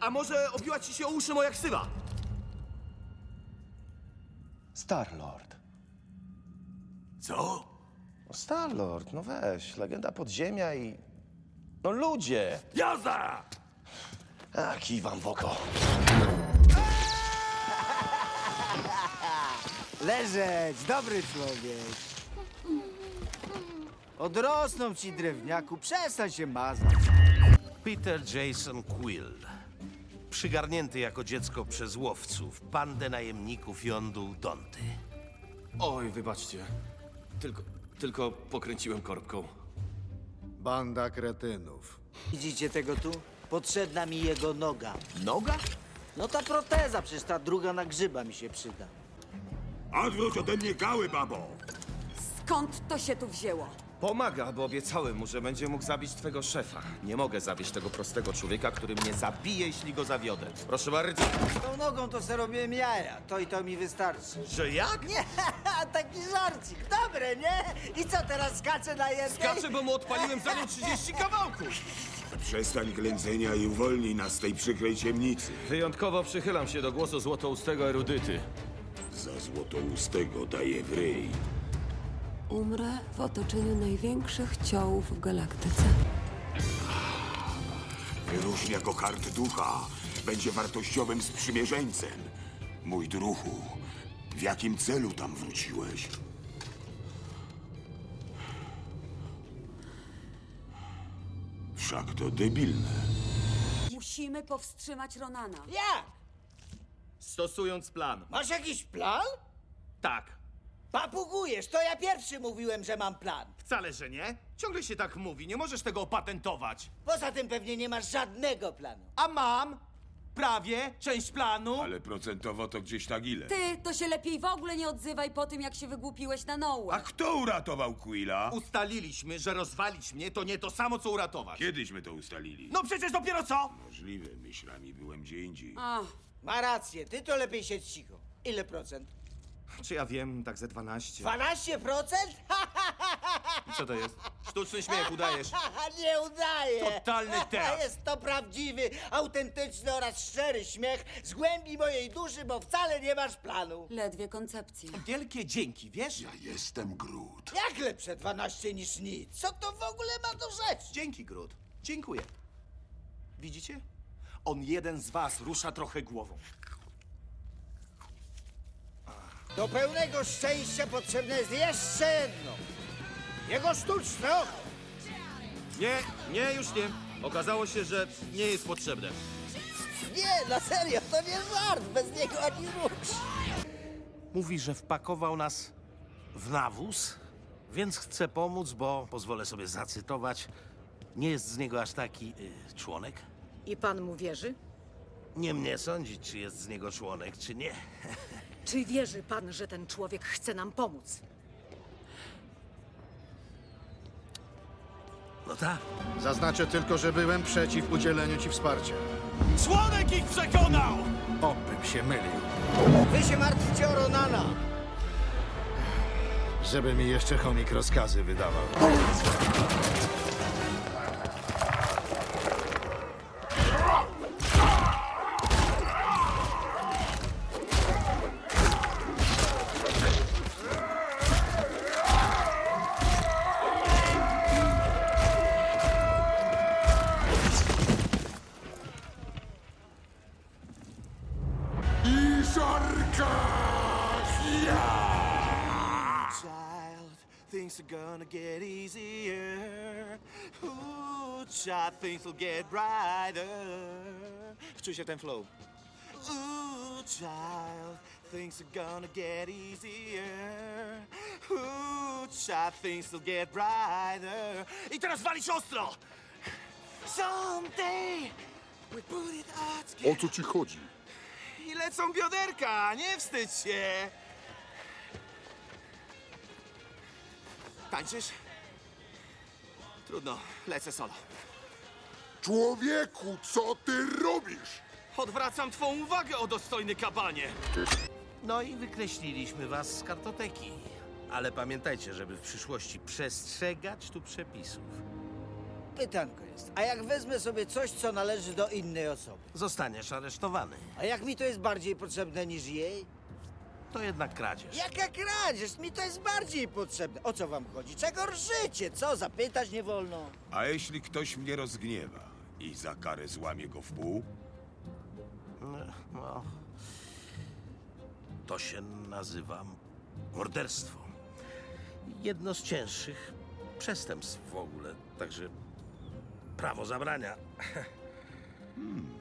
A może obiła ci się o uszy moja ksywa? Starlord. Co? No Starlord, no weź, legenda podziemia i... No ludzie! Jazda! A, kij wam w oko. Leżeć, dobry człowiek. Odrosną ci drewniaku, przestań się mazać. Peter Jason Quill. Przygarnięty jako dziecko przez łowców, bandę najemników jądu Donty. Oj, wybaczcie. Tylko, tylko pokręciłem korbką. Banda kretynów. Widzicie tego tu? Potrzebna mi jego noga. Noga? No ta proteza, przecież ta druga na grzyba mi się przyda. Odwróć ode mnie gały, babo! Skąd to się tu wzięło? Pomaga, bo obiecałem mu, że będzie mógł zabić twego szefa. Nie mogę zabić tego prostego człowieka, który mnie zabije, jeśli go zawiodę. Proszę bardzo. Tą nogą to se robiłem jaja, to i to mi wystarczy. Że jak? Nie, taki żarcik, dobre, nie? I co teraz skacze na jednej? Skaczę, bo mu odpaliłem za nią 30 kawałków. Przestań ględzenia i uwolnij nas z tej przykrej ciemnicy. Wyjątkowo przychylam się do głosu złotoustego erudyty. Za złotoustego daję w ryj. Umrę w otoczeniu największych ciołów w galaktyce. Wyróżnia go kart ducha. Będzie wartościowym sprzymierzeńcem. Mój druhu, w jakim celu tam wróciłeś? Wszak to debilne. Musimy powstrzymać Ronana. Ja! Stosując plan. Masz jakiś plan? Tak. Papugujesz, to ja pierwszy mówiłem, że mam plan. Wcale, że nie. Ciągle się tak mówi, nie możesz tego opatentować. Poza tym pewnie nie masz żadnego planu. A mam prawie część planu. Ale procentowo to gdzieś tak ile? Ty, to się lepiej w ogóle nie odzywaj po tym, jak się wygłupiłeś na Noe. A kto uratował Quilla? Ustaliliśmy, że rozwalić mnie to nie to samo, co uratować. Kiedyśmy to ustalili. No przecież dopiero co? Możliwe, myślami byłem gdzie indziej. Ach, Ma rację, ty to lepiej siedź cicho. Ile procent? Czy ja wiem, tak ze 12. 12 procent? Co to jest? Sztuczny śmiech udajesz. nie udaje! Totalny teatr. Jest to prawdziwy, autentyczny oraz szczery śmiech z głębi mojej duszy, bo wcale nie masz planu. ledwie koncepcja. Wielkie dzięki, wiesz? Ja jestem Groot. Jak lepsze 12 niż nic? Co to w ogóle ma do rzeczy? Dzięki, Grud. Dziękuję. Widzicie? On jeden z was rusza trochę głową. Do pełnego szczęścia potrzebne jest jeszcze jedno. Jego sztuczne oko. Nie, nie, już nie. Okazało się, że nie jest potrzebne. Nie, na serio, to nie żart. Bez niego ani rusz. Mówi, że wpakował nas w nawóz, więc chce pomóc, bo pozwolę sobie zacytować. Nie jest z niego aż taki y, członek. I pan mu wierzy? Nie mnie sądzić, czy jest z niego członek, czy nie. Czy wierzy pan, że ten człowiek chce nam pomóc? No tak. Zaznaczę tylko, że byłem przeciw udzieleniu ci wsparcia. Członek ich przekonał! Obym się mylił. Wy się martwicie o Ronana. Żeby mi jeszcze chomik rozkazy wydawał. I żarka! Child, things are gonna get easier. Ooh, child, things will get brighter. Wczuj się w ten flow. Ooh, child, things are gonna get easier. Ooh, child, things will get brighter. I teraz walić ostro! Someday we put it all together. O co ci chodzi? Lecą bioderka, nie wstydź się! Tańczysz? Trudno, lecę solo. Człowieku, co ty robisz? Odwracam twą uwagę, o dostojny kabanie! No i wykreśliliśmy was z kartoteki. Ale pamiętajcie, żeby w przyszłości przestrzegać tu przepisów. Pytanko jest. A jak wezmę sobie coś, co należy do innej osoby? Zostaniesz aresztowany. A jak mi to jest bardziej potrzebne niż jej? To jednak kradzież. Jaka kradzież? Mi to jest bardziej potrzebne. O co wam chodzi? Czego rżycie? Co? Zapytać nie wolno? A jeśli ktoś mnie rozgniewa i za karę złamie go w pół? No, to się nazywa morderstwo. Jedno z cięższych przestępstw w ogóle. Także prawo zabrania. Hmm.